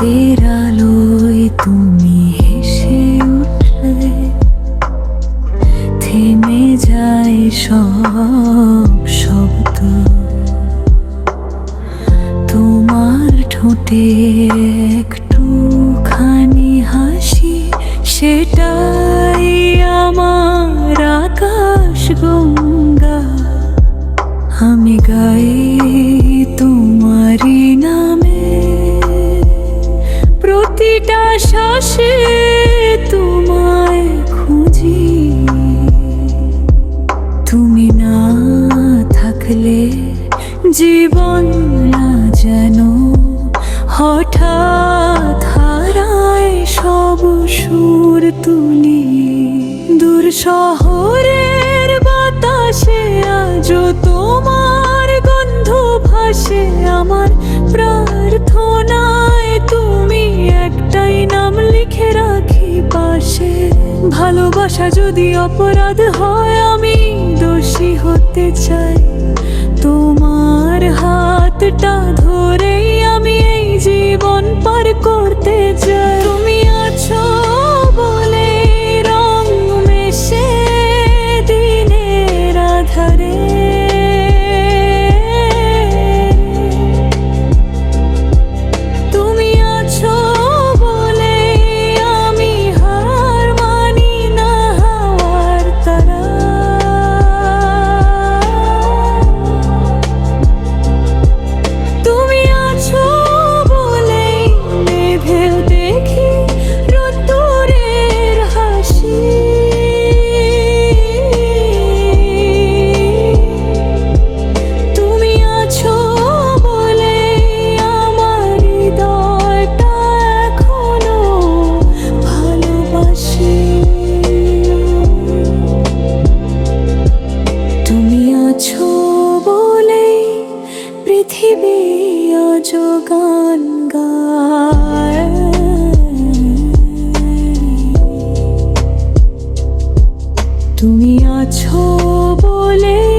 চাঁদের আলোয় তুমি হেসে উঠলে, থেমে যায় সব শব্দ। তোমার ঠোঁটে একটুখানি হাসি, সেটাই আমার আকাশ গঙ্গা। আমি গাই শ্বাসে তোমায় খুঁজি। তুমি না থাকলে জীবন না যেন হঠাৎ হারায় সব সুর তুলি দূর শহরের বাতাসে আজও পাশে। ভালোবাসা যদি অপরাধ হয় আমি দোষী হতে চাই। তোমার হাতটা ধরেই পৃথিবী অযোগান গায়। তুমি আছো বলে